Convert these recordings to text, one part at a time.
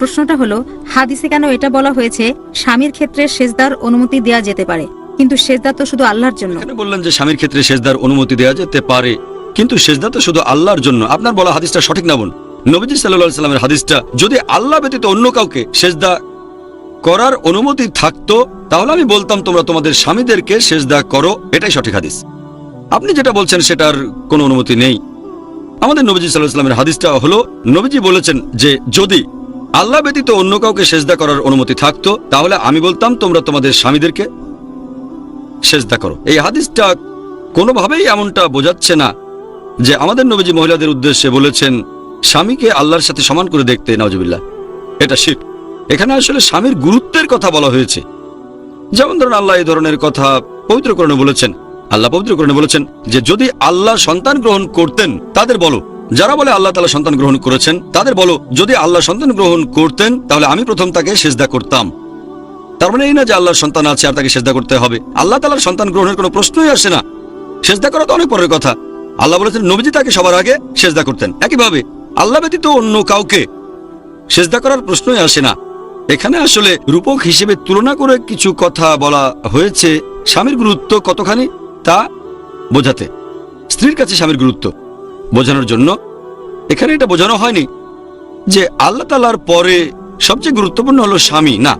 প্রশ্নটা হলো, হাদিসে কেন এটা বলা হয়েছে, স্বামীর ক্ষেত্রে সেজদার অনুমতি দেওয়া যেতে পারে? কিন্তু সেজদা তো শুধু আল্লাহর জন্য। বললেন যে স্বামীর ক্ষেত্রে সেজদার অনুমতি দেওয়া যেতে পারে, কিন্তু সেজদা তো শুধু আল্লাহর জন্য। আপনার বলা হাদিসটা সঠিক না, বোন? নবীজি সাল্লাহ সাল্লামের হাদিসটা, যদি আল্লাহ ব্যতীত অন্য কাউকে সেজদা করার অনুমতি থাকতো, তাহলে আমি বলতাম, তোমরা তোমাদের স্বামীদেরকে সেজদা করো। এটাই সঠিক হাদিস। আপনি যেটা বলছেন, সেটার কোনো অনুমতি নেই। আমাদের নবীজি সাল্লাহ সাল্লামের হাদিসটা হলো, নবীজি বলেছেন যে, যদি আল্লাহ ব্যতীত অন্য কাউকে সেজদা করার অনুমতি থাকতো, তাহলে আমি বলতাম, তোমরা তোমাদের স্বামীদেরকে সেজদা করো। এই হাদিসটা কোনোভাবেই এমনটা বোঝাচ্ছে না যে আমাদের নবীজি মহিলাদের উদ্দেশ্যে বলেছেন, স্বামীকে আল্লাহর সাথে সমান করে দেখতে নজবিল্লা এটা শিখ এখানে আসলে স্বামীর গুরুত্বের কথা বলা হয়েছে। যেমন ধরুন, আল্লাহ এই ধরনের কথা পবিত্রকরণে বলেছেন। আল্লাহ পবিত্রকরণে বলেছেন যে, যদি আল্লাহ সন্তান গ্রহণ করতেন, তাদের বলো যারা বলে আল্লাহ তালা সন্তান গ্রহণ করেছেন, তাদের বলো, যদি আল্লাহ সন্তান গ্রহণ করতেন, তাহলে আমি প্রথম তাকে সেজদা করতাম। তার মানে এই না যে আল্লাহর সন্তান আছে আর তাকে সেজদা করতে হবে। আল্লাহ তালার সন্তান গ্রহণের কোনো প্রশ্নই আসে না। সেজদা করা তো অনেক পরের কথা। আল্লাহ বলেছেন, নবীজি তাকে সবার আগে সেজদা করতেন। একইভাবে আল্লাহ ব্যতীত অন্য কাউকে সেজদা করার প্রশ্নই আসে না। এখানে আসলে রূপক হিসেবে তুলনা করে কিছু কথা বলা হয়েছে। স্বামীর গুরুত্ব কতখানি তা বোঝাতে। স্ত্রীর কাছে স্বামীর গুরুত্ব। বোঝানোর জন্য। এখানে এটা বোঝানো হয়নি যে আল্লাহ তালার পরে সবচেয়ে গুরুত্বপূর্ণ হলো স্বামী, না।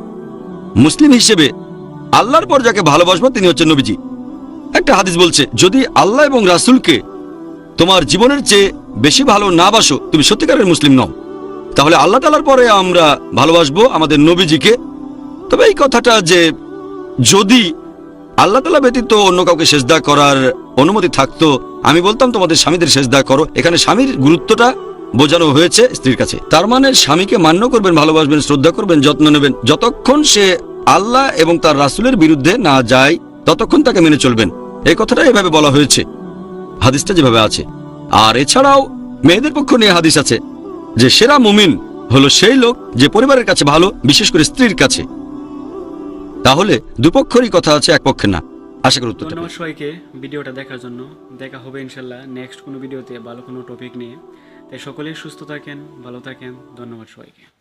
মুসলিম হিসেবে আল্লাহর পর যাকে ভালোবাসবো তিনি হচ্ছেন নবীজি। একটা হাদিস বলছে, যদি আল্লাহ এবং রাসূলকে তোমার জীবনের চেয়ে বেশি ভালো না বাসো, তুমি সত্যিকারের মুসলিম নও। তাহলে আল্লাহ তালার পরে আমরা ভালোবাসবো আমাদের নবীজিকে। তবে এই কথাটা যে যদি আল্লাহ তালা ব্যতীত অন্য কাউকে সেজদা করার অনুমতি থাকতো। আমি বলতাম, তোমাদের স্বামীদের সেজদা করো। এখানে স্বামীর গুরুত্বটা বোঝানো হয়েছে স্ত্রীর কাছে। তার মানে স্বামীকে মান্য করবেন, ভালোবাসবেন, শ্রদ্ধা করবেন, যত্ন নেবেন। যতক্ষণ সে আল্লাহ এবং তার রাসূলের বিরুদ্ধে না যায়, ততক্ষণ তাকে মেনে চলবেন। এই কথাটা এভাবে বলা হয়েছে। হাদিসটা যেভাবে আছে। আর এছাড়াও মেয়েদের পক্ষ নিয়ে হাদিস আছে যে, সেরা মুমিন হলো সেই লোক যে পরিবারের কাছে ভালো, বিশেষ করে স্ত্রীর কাছে। তাহলে দুপক্ষরই কথা আছে এক পক্ষে না। আশা করি উত্তরটা ধন্যবাদ সবাইকে ভিডিওটা দেখার জন্য। দেখা হবে ইনশাল্লাহ নেক্সট কোনো ভিডিওতে ভালো কোনো টপিক নিয়ে। তাই সকলেই সুস্থ থাকেন ভালো থাকেন। ধন্যবাদ সবাইকে।